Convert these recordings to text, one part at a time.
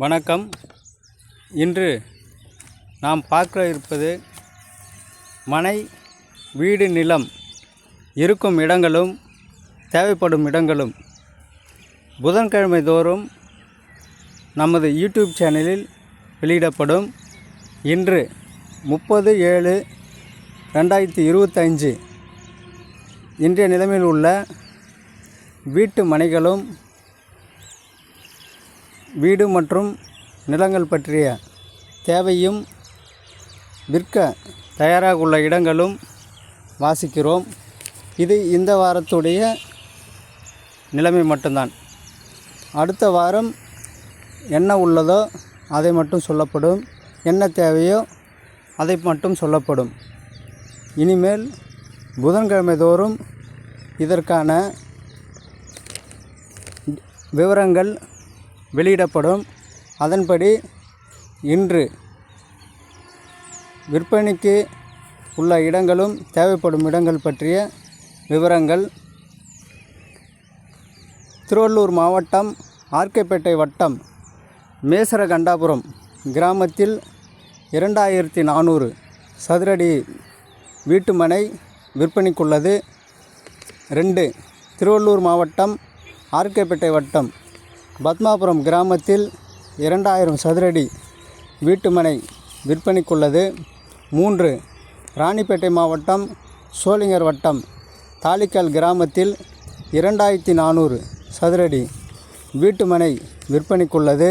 வணக்கம். இன்று நாம் பார்க்க இருப்பது மனை வீடு நிலம் இருக்கும் இடங்களும் தேவைப்படும் இடங்களும். புதன்கிழமை தோறும் நமது யூடியூப் சேனலில் வெளியிடப்படும் இன்று முப்பது ஏழு ரெண்டாயிரத்தி இருபத்தஞ்சு இன்றைய நிலைமையில் உள்ள வீட்டு மனைகளும் வீடு மற்றும் நிலங்கள் பற்றிய தேவையும் விற்க தயாராக உள்ள இடங்களும் வாசிக்கிறோம். இது இந்த வாரத்துடைய நிலைமை மட்டும்தான். அடுத்த வாரம் என்ன உள்ளதோ அதை மட்டும் சொல்லப்படும். என்ன தேவையோ அதை மட்டும் சொல்லப்படும். இனிமேல் புதன்கிழமை தோறும் இதற்கான விவரங்கள் வெளியிடப்படும். அதன்படி இன்று விற்பனைக்கு உள்ள இடங்களும் தேவைப்படும் இடங்கள் பற்றிய விவரங்கள். திருவள்ளூர் மாவட்டம் ஆர்கேப்பேட்டை வட்டம் மேசரகண்டாபுரம் கிராமத்தில் இரண்டாயிரத்தி நானூறு சதுரடி வீட்டுமனை விற்பனைக்குள்ளது. ரெண்டு திருவள்ளூர் மாவட்டம் ஆர்கேப்பேட்டை வட்டம் பத்மாபுரம் கிராமத்தில் இரண்டாயிரம் சதுரடி வீட்டுமனை விற்பனைக்குள்ளது. மூன்று ராணிப்பேட்டை மாவட்டம் சோளிங்கர் வட்டம் தாலிக்கல் கிராமத்தில் இரண்டாயிரத்தி நானூறு சதுரடி வீட்டுமனை விற்பனைக்குள்ளது.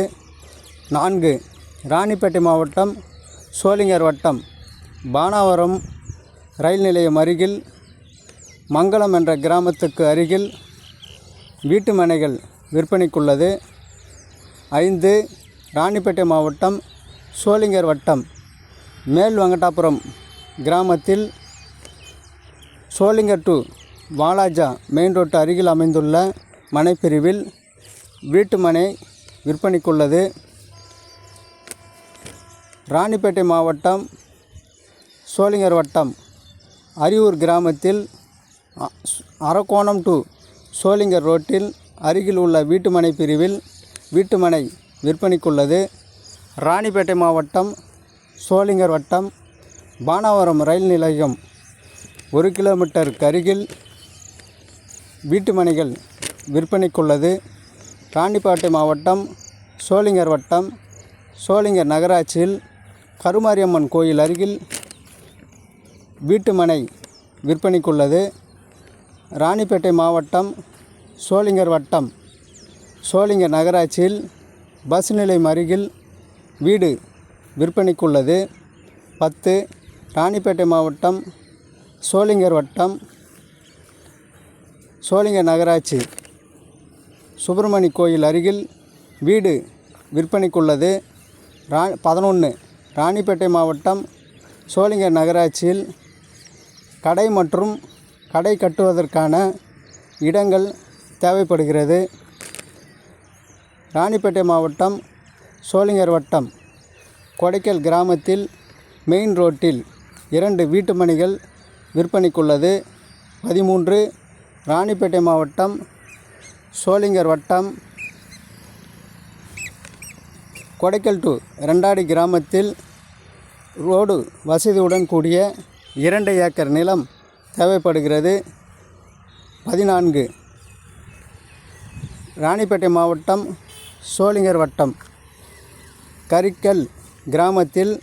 நான்கு ராணிப்பேட்டை மாவட்டம் சோளிங்கர் வட்டம் பானாவரம் ரயில் நிலையம் அருகில் மங்களம் என்ற கிராமத்துக்கு அருகில் வீட்டு மனைகள் விற்பனைக்குள்ளது. ஐந்து ராணிப்பேட்டை மாவட்டம் சோளிங்கர் வட்டம். மேல் வெங்கடாபுரம் கிராமத்தில் Sholinghur to Walajah main road அருகில் அமைந்துள்ள மனைப்பிரிவில் வீட்டு மனை விற்பனைக்குள்ளது. ராணிப்பேட்டை மாவட்டம் சோளிங்கர் வட்டம். அரியூர் கிராமத்தில் அ- அரக்கோணம் டு சோளிங்கர் ரோட்டில் அருகில் உள்ள வீட்டுமனை பிரிவில் வீட்டுமனை விற்பனைக்குள்ளது. ராணிப்பேட்டை மாவட்டம் சோளிங்கர் வட்டம் பானாவரம் ரயில் நிலையம் ஒரு கிலோமீட்டருக்கு அருகில் வீட்டுமனைகள் விற்பனைக்குள்ளது. ராணிப்பேட்டை மாவட்டம் சோளிங்கர் வட்டம் சோளிங்கர் நகராட்சியில் கருமாரியம்மன் கோயில் அருகில் வீட்டுமனை விற்பனைக்குள்ளது. ராணிப்பேட்டை மாவட்டம் சோளிங்கர் வட்டம் சோளிங்கர் நகராட்சியில் பஸ் நிலையம் அருகில் வீடு விற்பனைக்குள்ளது. பத்து ராணிப்பேட்டை மாவட்டம் சோளிங்கர் வட்டம் சோளிங்கர் நகராட்சி. சுப்பிரமணி கோயில் அருகில் வீடு விற்பனைக்குள்ளது. ரா பதினொன்று ராணிப்பேட்டை மாவட்டம் சோளிங்கர் நகராட்சியில் கடை மற்றும் கடை கட்டுவதற்கான இடங்கள் தேவைப்படுகிறது. ராணிப்பேட்டை மாவட்டம் சோளிங்கர் வட்டம் கொடைக்கல் கிராமத்தில் மெயின் ரோட்டில் இரண்டு வீட்டு மணிகள் விற்பனைக்குள்ளது. பதிமூன்று ராணிப்பேட்டை மாவட்டம் சோளிங்கர் வட்டம் கொடைக்கல் டு ரெண்டாடி கிராமத்தில் ரோடு வசதியுடன் கூடிய இரண்டு ஏக்கர் நிலம் தேவைப்படுகிறது. பதினான்கு ராணிப்பேட்டை மாவட்டம் சோளிங்கர் வட்டம். கரிக்கல் கிராமத்தில்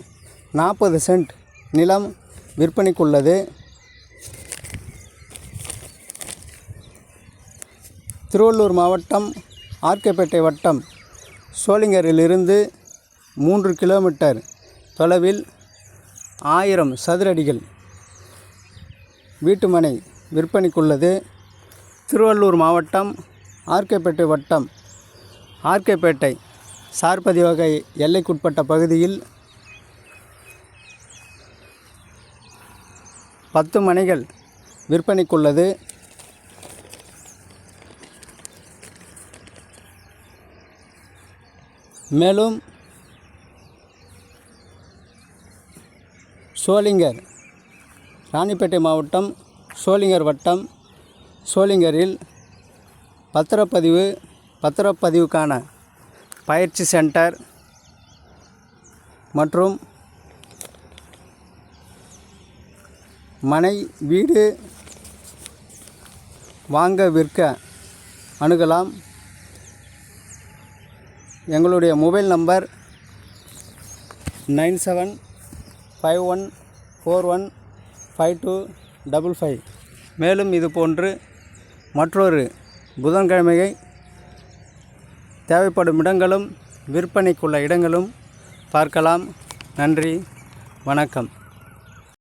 நாற்பது சென்ட் நிலம் விற்பனைக்குள்ளது. திருவள்ளூர் மாவட்டம் ஆர்கேப்பேட்டை வட்டம் சோளிங்கரிலிருந்து மூன்று கிலோமீட்டர் தொலைவில் ஆயிரம் சதுரடிகள் வீட்டுமனை விற்பனைக்குள்ளது. திருவள்ளூர் மாவட்டம் ஆர்கேப்பேட்டை வட்டம் ஆர்கேப்பேட்டை சார்பதி வகை எல்லைக்குட்பட்ட பகுதியில் பத்து மனைகள் விற்பனைக்குள்ளது. மேலும் சோளிங்கர் ராணிப்பேட்டை மாவட்டம் சோளிங்கர் வட்டம் சோளிங்கரில் பத்திரப்பதிவு பத்திரப்பதிவுக்கான பயிற்சி சென்டர் மற்றும் மனை வீடு வாங்க விற்க அணுகலாம். எங்களுடைய mobile number nine seven five one four one five two double five. மேலும் இது போன்று மற்றொரு புதன்கிழமையை தேவைப்படும் இடங்களும் விற்பனைக்குள்ள இடங்களும் பார்க்கலாம். நன்றி. வணக்கம்.